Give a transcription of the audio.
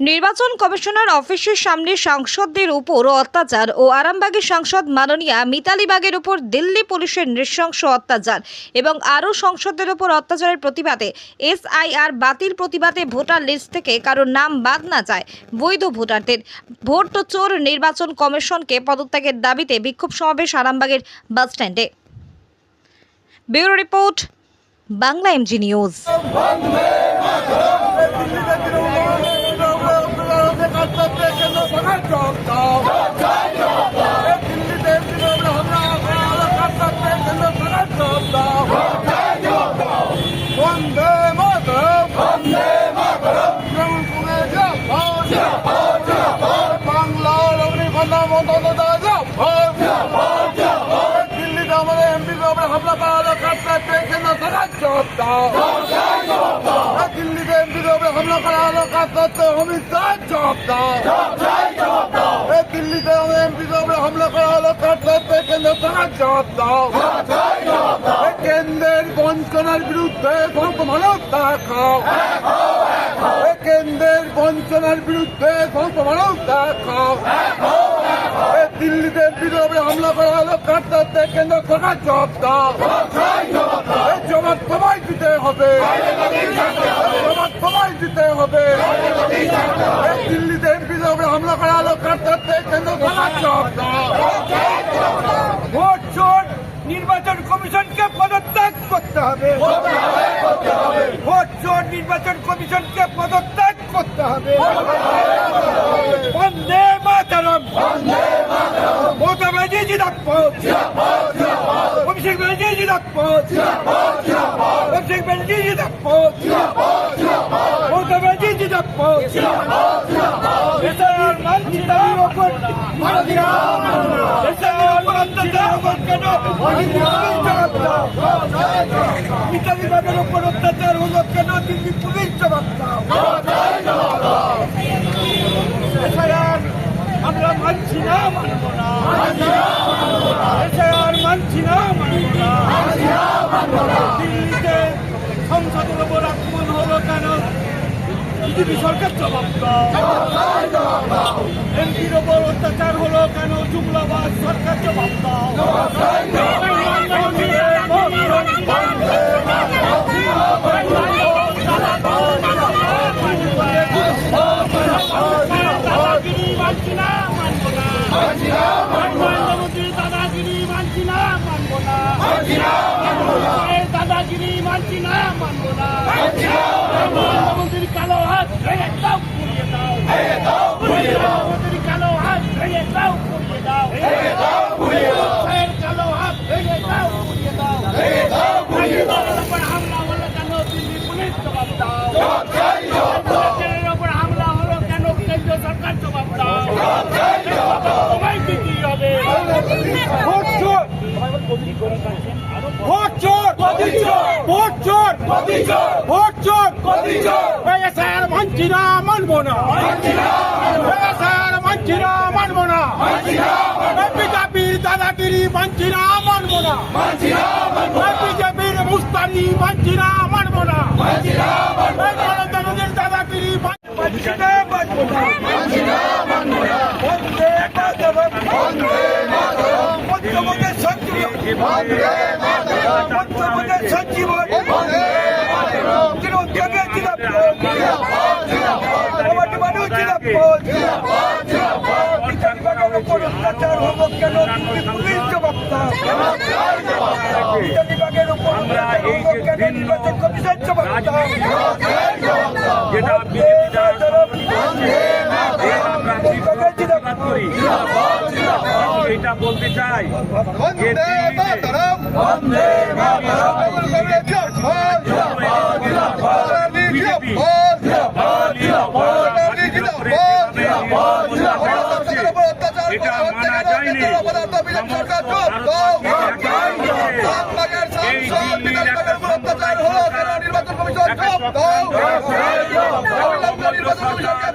নির্বাচন কমিশনার অফিসের সামনে সাংসদদের উপর অত্যাচার ও আরামবাগের সাংসদ মাননীয়া মিতালি বাগের উপর দিল্লি পুলিশের নৃশংস অত্যাচার এবং আরও সংসদদের উপর অত্যাচারের প্রতিবাদে এসআইআর বাতিল প্রতিবাদে ভোটার লিস্ট থেকে কারোর নাম বাদ না যায় বৈধ ভোটারদের। ভোট চোর নির্বাচন কমিশনকে পদত্যাগের দাবিতে বিক্ষোভ সমাবেশ আরামবাগের বাসস্ট্যান্ডে। Bureau report, Bangla MG news. দিল্লিতে আমাদের এমপি উপরে হামলা কাটতে কেন্দ্র সরকার জবাব দাও কাটতে অমিত শাহ জবাব দাও এই দিল্লিতে এমপি উপরে হামলা করা হলো কাটতে কেন্দ্র সরকার জবাব দাও কেন্দ্রের বঞ্চনার বিরুদ্ধে মানব দেখাও কেন্দ্রের বঞ্চনার বিরুদ্ধে মানব দিল্লিতে বিরোধে হামলা করা হলো কেন্দ্র সরকার জবাব দাও জবাব তোমায় দিতে হবে জবাব দিতে হবে। দিল্লিতে বিরোধে হামলা করা কাটতে কেন্দ্র ভোট চোর নির্বাচন কমিশনকে পদত্যাগ করতে হবে। ভোট চোর নির্বাচন কমিশনকে পদত্যাগ করতে হবে। বন্দে মাতারম। মমতা ব্যানার্জি জিন্দাবাদ অভিষেক ব্যানার্জি জিন্দাবাদ অভিষেক ব্যানার্জি মমতা দেশের ওপর অত্যাচার হলো কেন দিল্লি পুলিশ জবাব আমরা মানছি না, মানব না। মানছি না মানব না দিল্লিতে সংসদের ওপর আক্রমণ হলো কেন বিজেপি সরকার জবাব এমপির ওপর অত্যাচার হলো কেন জুমলাবাদ সরকার জবাব দাও দাদাগিরি মানছি না মানবো না প্রধানমন্ত্রী দাদাগিরি মানছি না মানবো না এই দাদাগিরি মানছি না মানবো না প্রধানমন্ত্রীর কালো হাত ভেঙে দাও পুড়িয়ে দাও প্রধানমন্ত্রীর কালো হাত ভেঙে দাও পুড়িয়ে দাও এর কালো হাত ভেঙে দাও পুড়িয়ে দাও এর উপর হামলা হলো কেন দিল্লি পুলিশ জবাব দাও এর উপর হামলা হলো কেন কেন্দ্র সরকার জবাব দাও তোমায় দিতে হবে ভোট চোর ভোট চোর ভোট চোর ভোট চোর এই এসআইআর মানছি না মানবো না এই এসআইআর মানছি না মানবো না বিজেপির দাদাগিরি মানছি না মানবো না বিজেপির মুস্তানি মানছি না মানবো না দাদাগিরি মানছি না মানবো না বন্দে মাতরম পঞ্চমদের সঞ্জীবন পঞ্চমদের উপর অত্যাচার হলো কেন? দিল্লি পুলিশ জবাব দাও। বিজেপির উপর অত্যাচার হলো কেন? নির্বাচন কমিশন জবাব দাও। যেটা বিজেপি আমরা এটা বলতে চাই যে সরকার একটা সরকার